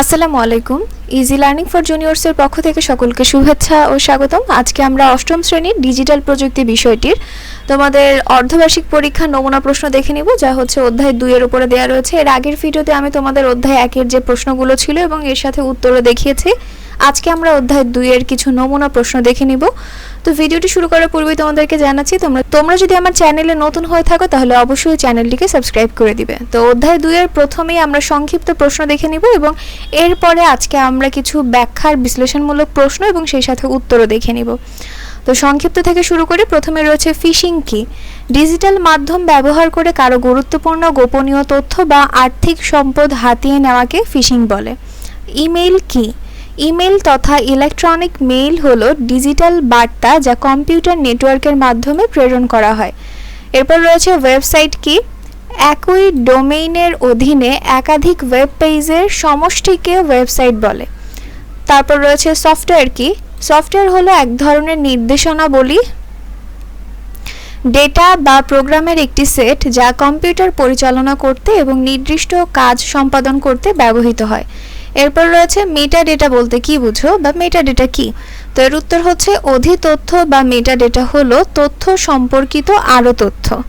আসসালামু আলাইকুম। Easy learning for জুনিয়র্সের পক্ষ থেকে সকলকে শুভেচ্ছা ও স্বাগতম। আজকে আমরা অষ্টম শ্রেণির ডিজিটাল প্রযুক্তি বিষয়টির তোমাদের অর্ধবার্ষিক পরীক্ষা নমুনা প্রশ্ন দেখে নিব, যা হচ্ছে অধ্যায় দুইয়ের উপরে দেওয়া রয়েছে। এর আগের ভিডিওতে আমি তোমাদের অধ্যায় একের যে প্রশ্নগুলো ছিল এবং এর সাথে উত্তরও দেখিয়েছি। আজকে আমরা অধ্যায় দুইয়ের কিছু নমুনা প্রশ্ন দেখে নিব। তো ভিডিওটি শুরু করার পূর্বেই তোমাদেরকে জানাচ্ছি, তোমরা তোমরা যদি আমার চ্যানেলে নতুন হয়ে থাকো, তাহলে অবশ্যই চ্যানেলটিকে সাবস্ক্রাইব করে দিবে। তো অধ্যায় দুইয়ের প্রথমেই আমরা সংক্ষিপ্ত প্রশ্ন দেখে নিব এবং এরপরে আজকে আমরা কিছু ব্যাখ্যার বিশ্লেষণমূলক প্রশ্ন এবং সেই সাথে উত্তরও দেখে নিব। তো সংক্ষিপ্ত থেকে শুরু করে প্রথমে রয়েছে ফিশিং কি? ডিজিটাল মাধ্যম ব্যবহার করে কারও গুরুত্বপূর্ণ গোপনীয় তথ্য বা আর্থিক সম্পদ হাতিয়ে নেওয়াকে ফিশিং বলে। ইমেইল কি? ইমেল তথা ইলেকট্রনিক মেইল হলো ডিজিটাল বার্তা যা কম্পিউটার নেটওয়ার্কের মাধ্যমে প্রেরণ করা হয়। এরপর রয়েছে ওয়েবসাইট কি? একই ডোমেইনের অধীনে একাধিক ওয়েব পেজের সমষ্টিকে ওয়েবসাইট বলে। তারপর রয়েছে সফটওয়্যার কি? সফটওয়্যার হলো এক ধরনের নির্দেশনাবলী। ডেটা বা প্রোগ্রামের একটি সেট যা কম্পিউটার পরিচালনা করতে এবং নির্দিষ্ট কাজ সম্পাদন করতে ব্যবহৃত হয়। এরপর রয়েছে মেটা ডেটা বলতে কি বুঝো বা মেটা ডেটা কি? তো এর উত্তর হচ্ছে অধি তথ্য বা মেটা ডেটা হলো তথ্য সম্পর্কিত আরও তথ্য।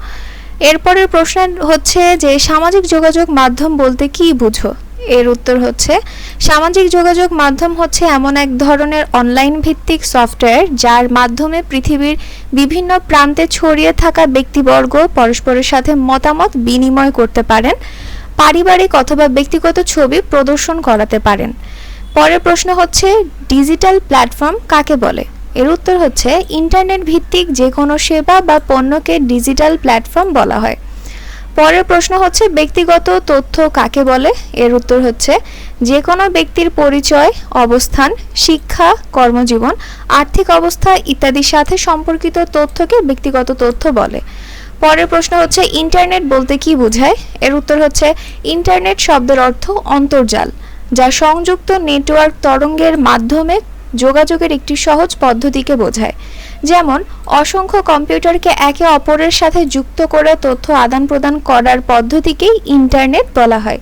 এরপরের প্রশ্ন হচ্ছে যে সামাজিক যোগাযোগ মাধ্যম বলতে কি বুঝো? এর উত্তর হচ্ছে সামাজিক যোগাযোগ মাধ্যম হচ্ছে এমন এক ধরনের অনলাইন ভিত্তিক সফটওয়্যার যার মাধ্যমে পৃথিবীর বিভিন্ন প্রান্তে ছড়িয়ে থাকা ব্যক্তিবর্গ পরস্পরের সাথে মতামত বিনিময় করতে পারেন। পারিবারিক অথবা ব্যক্তিগত ছবি প্রদর্শন করাতে পারেন। পরের প্রশ্ন হচ্ছে, ডিজিটাল প্ল্যাটফর্ম কাকে বলে? এর উত্তর হচ্ছে ইন্টারনেট ভিত্তিক যে কোনো সেবা বা পণ্যকে ডিজিটাল প্ল্যাটফর্ম বলা হয়। পরের প্রশ্ন হচ্ছে, ব্যক্তিগত তথ্য কাকে বলে? এর উত্তর হচ্ছে যে কোনো ব্যক্তির পরিচয়, অবস্থান, শিক্ষা, কর্মজীবন, আর্থিক অবস্থা ইত্যাদির সাথে সম্পর্কিত তথ্যকে ব্যক্তিগত তথ্য বলে। পরের প্রশ্ন হচ্ছে, ইন্টারনেট বলতে কি বোঝায়? এর উত্তর হচ্ছে, ইন্টারনেট শব্দের অর্থ অন্তর্জাল, যা সংযুক্ত নেটওয়ার্ক তরঙ্গের মাধ্যমে যোগাযোগের একটি সহজ পদ্ধতিকে বোঝায়। যেমন, অসংখ্য কম্পিউটারকে একে অপরের সাথে যুক্ত করে তথ্য আদান প্রদান করার পদ্ধতিকেই ইন্টারনেট বলা হয়।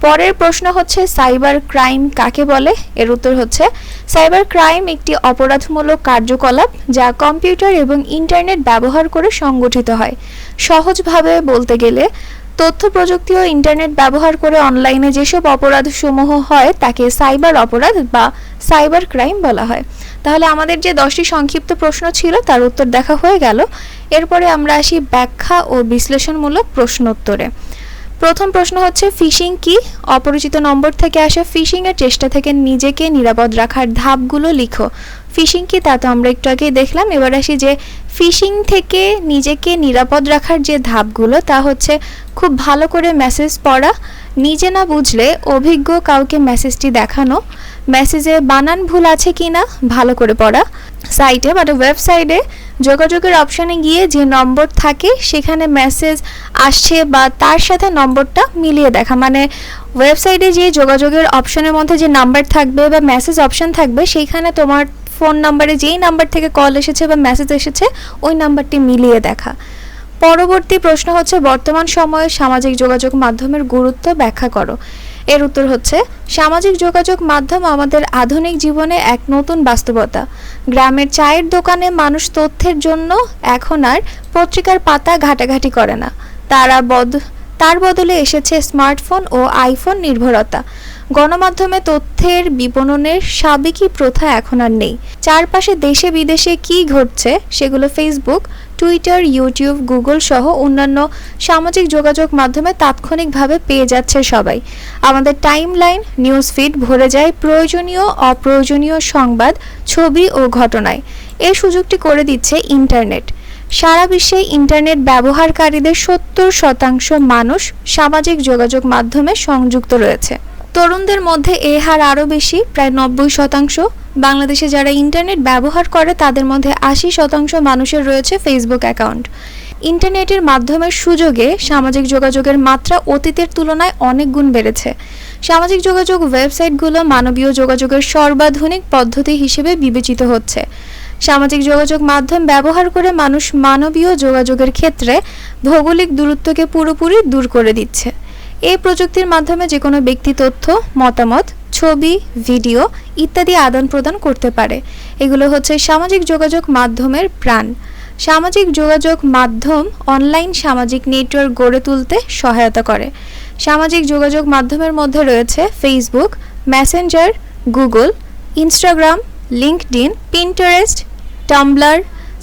পরের প্রশ্ন হচ্ছে, সাইবার ক্রাইম কাকে বলে? এর উত্তর হচ্ছে, সাইবার ক্রাইম একটি অপরাধমূলক কার্যকলাপ যা কম্পিউটার এবং ইন্টারনেট ব্যবহার করে সংগঠিত হয়। সহজভাবে বলতে গেলে, তথ্য প্রযুক্তি ও ইন্টারনেট ব্যবহার করে অনলাইনে যেসব অপরাধসমূহ হয়, তাকে সাইবার অপরাধ বা সাইবার ক্রাইম বলা হয়। তাহলে আমাদের যে দশটি সংক্ষিপ্ত প্রশ্ন ছিল, তার উত্তর দেখা হয়ে গেল। এরপরে আমরা আসি ব্যাখ্যা ও বিশ্লেষণমূলক প্রশ্নোত্তরে। প্রথম প্রশ্ন হচ্ছে, ফিশিং কি? অপরিচিত নম্বর থেকে আসা ফিশিং এর চেষ্টা থেকে নিজেকে নিরাপদ রাখার ধাপগুলো লিখো। ফিশিং কি তা তো আমরা একটু আগেই দেখলাম। এবার আসি যে, ফিশিং থেকে নিজেকে নিরাপদ রাখার যে ধাপগুলো, তা হচ্ছে খুব ভালো করে মেসেজ পড়া, নিজে না বুঝলে অভিজ্ঞ কাউকে মেসেজটি দেখানো, মেসেজে বানান ভুল আছে কি না ভালো করে পড়া, সাইটে মানে ওয়েবসাইটে যোগাযোগের অপশানে গিয়ে যে নম্বর থাকে, সেখানে মেসেজ আসছে বা তার সাথে নম্বরটা মিলিয়ে দেখা। মানে ওয়েবসাইটে যে যোগাযোগের অপশনের মধ্যে যে নাম্বার থাকবে বা মেসেজ অপশন থাকবে, সেইখানে তোমার ফোন নাম্বারে যেই নাম্বার থেকে কল এসেছে বা মেসেজ এসেছে, ওই নাম্বারটি মিলিয়ে দেখা। পরবর্তী প্রশ্ন হচ্ছে, বর্তমান সময়ে সামাজিক যোগাযোগ মাধ্যমের গুরুত্ব ব্যাখ্যা করো। এর উত্তর হচ্ছে, সামাজিক যোগাযোগ মাধ্যম আমাদের আধুনিক জীবনে এক নতুন বাস্তবতা। গ্রামের চায়ের দোকানে মানুষ তথ্যের জন্য এখন আর পত্রিকার পাতা ঘাটাঘাটি করে না। তারা বদ, তার বদলে এসেছে স্মার্টফোন ও আইফোন নির্ভরতা। গণমাধ্যমে তথ্যের বিপণনের সাবেকি প্রথা এখন আর নেই। চারপাশে দেশে বিদেশে কি ঘটছে সেগুলো ফেসবুক টুইটার ইউটিউব গুগল সহ অন্যান্য সামাজিক যোগাযোগ মাধ্যমে তাৎক্ষণিকভাবে পেয়ে যাচ্ছে সবাই। আমাদের টাইম লাইন নিউজ ফিড ভরে যায় প্রয়োজনীয়, অপ্রয়োজনীয় সংবাদ, ছবি ও ঘটনায়। এই সুযোগটি করে দিচ্ছে ইন্টারনেট সারা বিশ্বে ইন্টারনেট ব্যবহারকারীদের সত্তর শতাংশ মানুষ সামাজিক যোগাযোগ মাধ্যমে সংযুক্ত রয়েছে। তরুণদের মধ্যে এ হার আরও বেশি, প্রায় নব্বই শতাংশ। বাংলাদেশে যারা ইন্টারনেট ব্যবহার করে, তাদের মধ্যে আশি শতাংশ মানুষের রয়েছে ফেসবুক অ্যাকাউন্ট ইন্টারনেটের মাধ্যমের সুযোগে সামাজিক যোগাযোগের মাত্রা অতীতের তুলনায় অনেক গুণ বেড়েছে। সামাজিক যোগাযোগ ওয়েবসাইটগুলো মানবীয় যোগাযোগের সর্বাধুনিক পদ্ধতি হিসেবে বিবেচিত হচ্ছে। সামাজিক যোগাযোগ মাধ্যম ব্যবহার করে মানুষ মানবীয় যোগাযোগের ক্ষেত্রে ভৌগোলিক দূরত্বকে পুরোপুরি দূর করে দিচ্ছে। এই প্রযুক্তির মাধ্যমে যে কোনো ব্যক্তি তথ্য, মতামত ছবি, ভিডিও ইত্যাদি আদান প্রদান করতে পারে। এগুলো হচ্ছে সামাজিক যোগাযোগ মাধ্যমের প্রাণ। সামাজিক যোগাযোগ মাধ্যম অনলাইন সামাজিক নেটওয়ার্ক গড়ে তুলতে সহায়তা করে। সামাজিক যোগাযোগ মাধ্যমের মধ্যে রয়েছে Facebook Messenger Google Instagram LinkedIn Pinterest Tumblr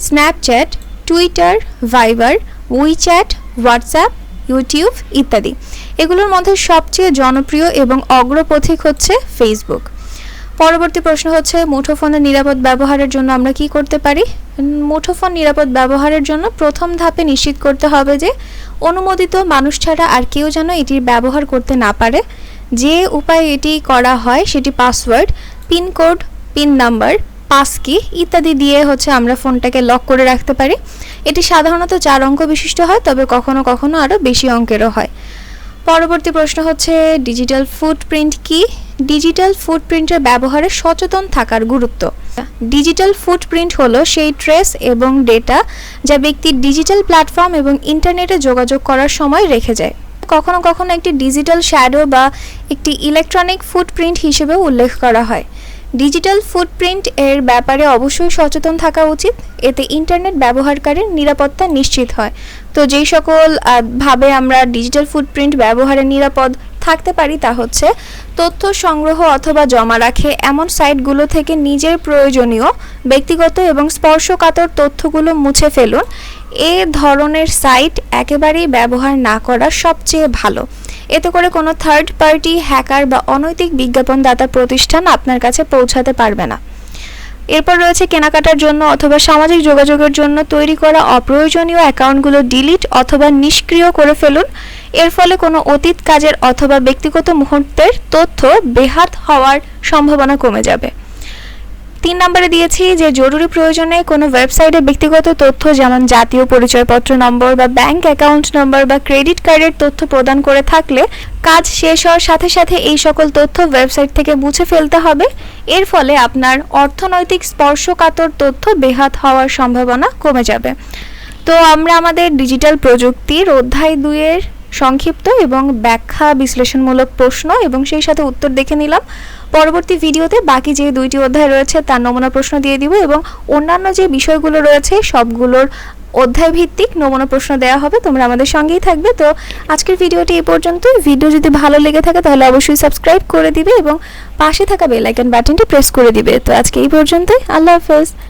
Snapchat Twitter Viber WeChat WhatsApp YouTube ইত্যাদি। এগুলোর মধ্যে সবচেয়ে জনপ্রিয় এবং অগ্রপথিক হচ্ছে ফেসবুক পরবর্তী প্রশ্ন হচ্ছে, মুঠোফোনের নিরাপদ ব্যবহারের জন্য আমরা কি করতে পারি? মুঠোফোন নিরাপদ ব্যবহারের জন্য প্রথম ধাপে নিশ্চিত করতে হবে যে, অনুমোদিত মানুষ ছাড়া আর কেউ যেন এটির ব্যবহার করতে না পারে। যে উপায়ে এটি করা হয়, সেটি password pincode pin number, passkey ইত্যাদি দিয়ে হচ্ছে আমরা ফোনটাকে লক করে রাখতে পারি। এটি সাধারণত চার অঙ্ক বিশিষ্ট হয়, তবে কখনো কখনো আরও বেশি অঙ্কেরও হয়। পরবর্তী প্রশ্ন হচ্ছে ডিজিটাল ফুটপ্রিন্ট কি? ডিজিটাল ফুটপ্রিন্টের ব্যবহারে সচেতন থাকার গুরুত্ব। ডিজিটাল ফুটপ্রিন্ট হলো সেই ট্রেস এবং ডেটা যা ব্যক্তির ডিজিটাল প্ল্যাটফর্ম এবং ইন্টারনেটে যোগাযোগ করার সময় রেখে যায়। কখনো কখনো একটি ডিজিটাল শ্যাডো বা একটি ইলেকট্রনিক ফুটপ্রিন্ট হিসেবে উল্লেখ করা হয়। ডিজিটাল ফুটপ্রিন্ট এর ব্যাপারে অবশ্যই সচেতন থাকা উচিত। এতে ইন্টারনেট ব্যবহারকারীর নিরাপত্তা নিশ্চিত হয়। তো যেই সকল ভাবে আমরা ডিজিটাল ফুটপ্রিন্ট ব্যবহারে নিরাপদ থাকতে পারি তা হচ্ছে তথ্য সংগ্রহ অথবা জমা রাখে এমন সাইটগুলো থেকে নিজের প্রয়োজনীয়, ব্যক্তিগত এবং স্পর্শকাতর তথ্যগুলো মুছে ফেলুন। এ ধরনের সাইট একেবারেই ব্যবহার না করা সবচেয়ে ভালো। এতে করে কোনো থার্ড পার্টি হ্যাকার বা অনৈতিক বিজ্ঞাপনদাতা প্রতিষ্ঠান আপনার কাছে পৌঁছাতে পারবে না। এরপর রয়েছে কেনাকাটার জন্য অথবা সামাজিক যোগাযোগের জন্য তৈরি করা অপ্রয়োজনীয় অ্যাকাউন্টগুলো ডিলিট অথবা নিষ্ক্রিয় করে ফেলুন। এর ফলে কোনো অতীত কাজের অথবা ব্যক্তিগত মুহূর্তের তথ্য বেহাত হওয়ার সম্ভাবনা কমে যাবে। তিন নম্বরে দিয়েছি যে জরুরি প্রয়োজনে কোনো ওয়েবসাইটে ব্যক্তিগত তথ্য, যেমন জাতীয় পরিচয়পত্র নম্বর বা ব্যাংক অ্যাকাউন্ট নম্বর বা ক্রেডিট কার্ডের তথ্য প্রদান করে থাকলে কাজ শেষ হওয়ার সাথে সাথে এই সকল তথ্য ওয়েবসাইট থেকে মুছে ফেলতে হবে। এর ফলে আপনার অর্থনৈতিক স্পর্শকাতর তথ্য বেহাত হওয়ার সম্ভাবনা কমে যাবে। তো আমরা আমাদের ডিজিটাল প্রযুক্তির অধ্যায় দুইয়ের সংক্ষিপ্ত এবং ব্যাখ্যা বিশ্লেষণমূলক প্রশ্ন এবং সেই সাথে উত্তর দেখে নিলাম। পরবর্তী ভিডিওতে বাকি যে দুইটি অধ্যায় রয়েছে তার নমুনা প্রশ্ন দিয়ে দিব এবং অন্যান্য যে বিষয়গুলো রয়েছে সবগুলোর অধ্যায় ভিত্তিক নমুনা প্রশ্ন দেওয়া হবে, তোমরা আমাদের সঙ্গেই থাকবে। তো আজকের ভিডিওটি এই পর্যন্ত ভিডিও যদি ভালো লেগে থাকে তাহলে অবশ্যই সাবস্ক্রাইব করে দিবে এবং পাশে থাকা বেল আইকন বাটনটি প্রেস করে দিবে। তো আজকে এই পর্যন্তই। আল্লাহ হাফেজ।